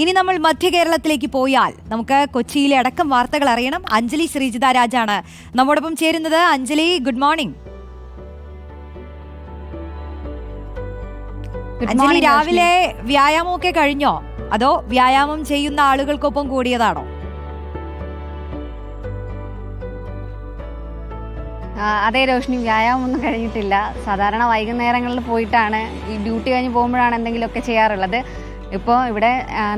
ഇനി നമ്മൾ മധ്യ കേരളത്തിലേക്ക് പോയാൽ നമുക്ക് കൊച്ചിയിലെ അടക്കം വാർത്തകൾ അറിയണം. അഞ്ജലി ശ്രീജിത രാജാണ് നമ്മോടൊപ്പം ചേരുന്നത്. അഞ്ജലി ഗുഡ് മോർണിംഗ് അഞ്ജലി രാവിലെ വ്യായാമമൊക്കെ കഴിഞ്ഞോ? അതോ വ്യായാമം ചെയ്യുന്ന ആളുകൾക്കൊപ്പം കൂടിയതാണോ? അതെ രോഷിനി വ്യായാമം ഒന്നും കഴിഞ്ഞിട്ടില്ല. സാധാരണ വൈകുന്നേരങ്ങളിൽ പോയിട്ടാണ് ഈ ഡ്യൂട്ടി കഴിഞ്ഞ് പോകുമ്പോഴാണ് എന്തെങ്കിലുമൊക്കെ ചെയ്യാറുള്ളത്. ഇപ്പോൾ ഇവിടെ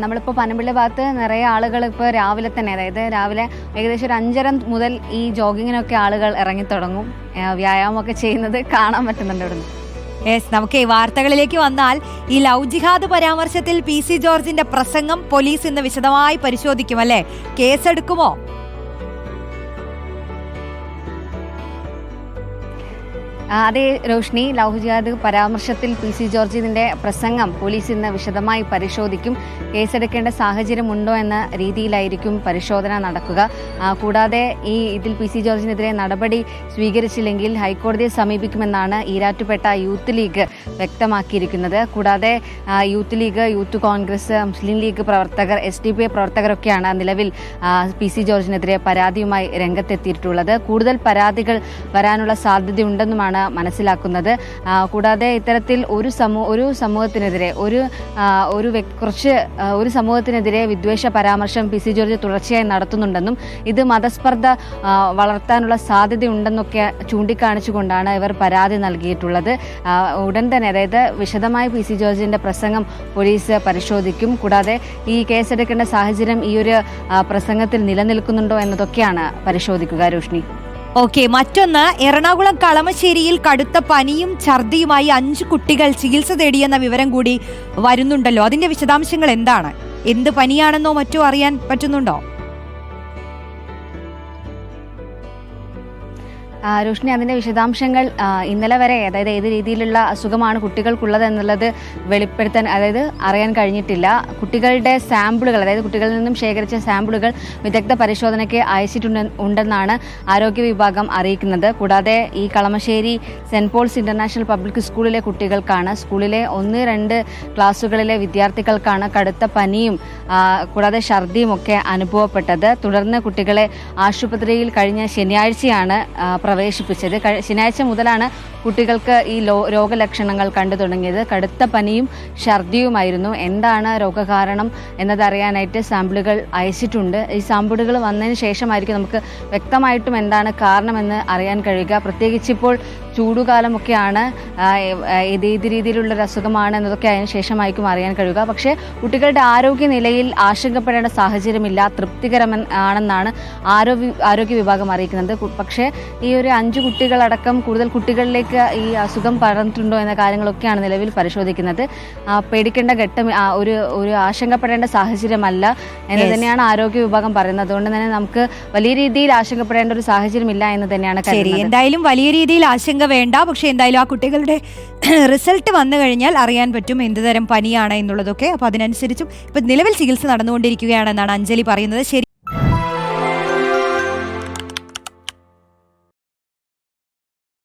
നമ്മളിപ്പോൾ പനമ്പിള്ളി ഭാഗത്ത് നിറയെ ആളുകൾ ഇപ്പോൾ രാവിലെ തന്നെ അതായത് രാവിലെ ഏകദേശം ഒരു അഞ്ചര മുതൽ ഈ ജോഗിങ്ങിനൊക്കെ ആളുകൾ ഇറങ്ങിത്തുടങ്ങും തുടങ്ങും. വ്യായാമമൊക്കെ ചെയ്യുന്നത് കാണാൻ പറ്റുന്നുണ്ട് ഇവിടുന്ന്. യെസ് നമുക്ക് ഈ വാർത്തകളിലേക്ക് വന്നാൽ ഈ ലവ് ജിഹാദ് പരാമർശത്തിൽ പി സി ജോർജിന്റെ പ്രസംഗം പോലീസ് ഇന്ന് വിശദമായി പരിശോധിക്കും അല്ലേ? കേസെടുക്കുമോ? അതെ രോഷ്നി ലവ് ജിഹാദ് പരാമർശത്തിൽ പി സി ജോർജിന്റെ പ്രസംഗം പോലീസ് ഇന്ന് വിശദമായി പരിശോധിക്കും. കേസെടുക്കേണ്ട സാഹചര്യമുണ്ടോ എന്ന രീതിയിലായിരിക്കും പരിശോധന നടക്കുക. കൂടാതെ ഈ ഇതിൽ പി സി ജോർജിനെതിരെ നടപടി സ്വീകരിച്ചില്ലെങ്കിൽ ഹൈക്കോടതിയെ സമീപിക്കുമെന്നാണ് ഈരാറ്റുപേട്ട യൂത്ത് ലീഗ് വ്യക്തമാക്കിയിരിക്കുന്നത്. കൂടാതെ Youth League Youth Congress Muslim League പ്രവർത്തകർ എസ് ഡി പി ഐ പ്രവർത്തകരൊക്കെയാണ് നിലവിൽ പി സി ജോർജിനെതിരെ പരാതിയുമായി രംഗത്തെത്തിയിട്ടുള്ളത്. കൂടുതൽ പരാതികൾ വരാനുള്ള സാധ്യതയുണ്ടെന്നുമാണ് മനസ്സിലാക്കുന്നത്. കൂടാതെ ഇത്തരത്തിൽ ഒരു സമൂഹ ഒരു സമൂഹത്തിനെതിരെ ഒരു ഒരു കുറച്ച് ഒരു സമൂഹത്തിനെതിരെ വിദ്വേഷ പരാമർശം പി സി ജോർജ് തുടർച്ചയായി നടത്തുന്നുണ്ടെന്നും ഇത് മതസ്പർദ്ധ വളർത്താനുള്ള സാധ്യതയുണ്ടെന്നൊക്കെ ചൂണ്ടിക്കാണിച്ചുകൊണ്ടാണ് ഇവർ പരാതി നൽകിയിട്ടുള്ളത്. ഉടൻ തന്നെ അതായത് വിശദമായി പി സി ജോർജിന്റെ പ്രസംഗം പോലീസ് പരിശോധിക്കും. കൂടാതെ ഈ കേസെടുക്കേണ്ട സാഹചര്യം ഈ ഒരു പ്രസംഗത്തിൽ നിലനിൽക്കുന്നുണ്ടോ എന്നതൊക്കെയാണ് പരിശോധിക്കുക രോഷ്നി. ഓക്കെ മറ്റൊന്ന് എറണാകുളം കളമശ്ശേരിയിൽ കടുത്ത പനിയും ഛർദിയുമായി അഞ്ച് കുട്ടികൾ ചികിത്സ തേടിയെന്ന വിവരം കൂടി വരുന്നുണ്ടല്ലോ. അതിന്റെ വിശദാംശങ്ങൾ എന്താണ്? എന്ത് പനിയാണെന്നോ മറ്റോ അറിയാൻ പറ്റുന്നുണ്ടോ? രോഷ്നി അതിന്റെ വിശദാംശങ്ങൾ ഇന്നലെ വരെ അതായത് ഏത് രീതിയിലുള്ള അസുഖമാണ് കുട്ടികൾക്കുള്ളത് എന്നുള്ളത് വെളിപ്പെടുത്താൻ അതായത് അറിയാൻ കഴിഞ്ഞിട്ടില്ല. കുട്ടികളുടെ സാമ്പിളുകൾ അതായത് കുട്ടികളിൽ നിന്നും ശേഖരിച്ച സാമ്പിളുകൾ വിദഗ്ധ പരിശോധനയ്ക്ക് അയച്ചിട്ടുണ്ട് ഉണ്ടെന്നാണ് ആരോഗ്യ വിഭാഗം അറിയിക്കുന്നത്. കൂടാതെ ഈ Kalamassery Saint Paul's International Public സ്കൂളിലെ കുട്ടികൾക്കാണ് സ്കൂളിലെ ഒന്ന് രണ്ട് ക്ലാസ്സുകളിലെ വിദ്യാർത്ഥികൾക്കാണ് കടുത്ത പനിയും കൂടാതെ ഛർദിയും ഒക്കെ അനുഭവപ്പെട്ടത്. തുടർന്ന് കുട്ടികളെ ആശുപത്രിയിൽ കഴിഞ്ഞ ശനിയാഴ്ചയാണ് ആ, പ്രവേശിപ്പിച്ചത്. ശനിയാഴ്ച മുതലാണ് കുട്ടികൾക്ക് ഈ രോഗലക്ഷണങ്ങൾ കണ്ടു തുടങ്ങിയത്. കടുത്ത പനിയും ഛർദിയുമായിരുന്നു. എന്താണ് രോഗകാരണം എന്നതറിയാനായിട്ട് സാമ്പിളുകൾ അയച്ചിട്ടുണ്ട്. ഈ സാമ്പിളുകൾ വന്നതിന് ശേഷമായിരിക്കും നമുക്ക് വ്യക്തമായിട്ടും എന്താണ് കാരണമെന്ന് അറിയാൻ കഴിയുക. പ്രത്യേകിച്ച് ഇപ്പോൾ ചൂടുകാലമൊക്കെയാണ് ഏത് ഏ, ഏത് രീതിയിലുള്ള ഒരു അസുഖമാണ് എന്നതൊക്കെ അതിന് ശേഷമായിരിക്കും അറിയാൻ കഴിയുക. പക്ഷേ കുട്ടികളുടെ ആരോഗ്യ നിലയിൽ ആശങ്കപ്പെടേണ്ട സാഹചര്യമില്ല തൃപ്തികരം ആണെന്നാണ് ആരോഗ്യ ആരോഗ്യ വിഭാഗം അറിയിക്കുന്നത്. പക്ഷേ ഈ ഒരു അഞ്ച് കുട്ടികളടക്കം കൂടുതൽ കുട്ടികളിലേക്ക് ഈ അസുഖം പടർന്നിട്ടുണ്ടോ എന്ന കാര്യങ്ങളൊക്കെയാണ് നിലവിൽ പരിശോധിക്കുന്നത്. പേടിക്കേണ്ട ഘട്ടം ഒരു ഒരു ആശങ്കപ്പെടേണ്ട സാഹചര്യമല്ല എന്ന്. തന്നെയാണ് ആരോഗ്യ വിഭാഗം പറയുന്നത്. അതുകൊണ്ട് തന്നെ നമുക്ക് വലിയ രീതിയിൽ ആശങ്കപ്പെടേണ്ട ഒരു സാഹചര്യമില്ല എന്ന് തന്നെയാണ് എന്തായാലും വലിയ രീതിയിൽ ആശങ്ക വേണ്ട. പക്ഷേ എന്തായാലും ആ കുട്ടികളുടെ റിസൾട്ട് വന്നു കഴിഞ്ഞാൽ അറിയാൻ പറ്റും എന്ത് തരം പനിയാണ് എന്നുള്ളതൊക്കെ. അപ്പോൾ അതിനനുസരിച്ചും ഇപ്പം നിലവിൽ ചികിത്സ നടന്നുകൊണ്ടിരിക്കുകയാണെന്നാണ് അഞ്ജലി പറയുന്നത്. ശരി.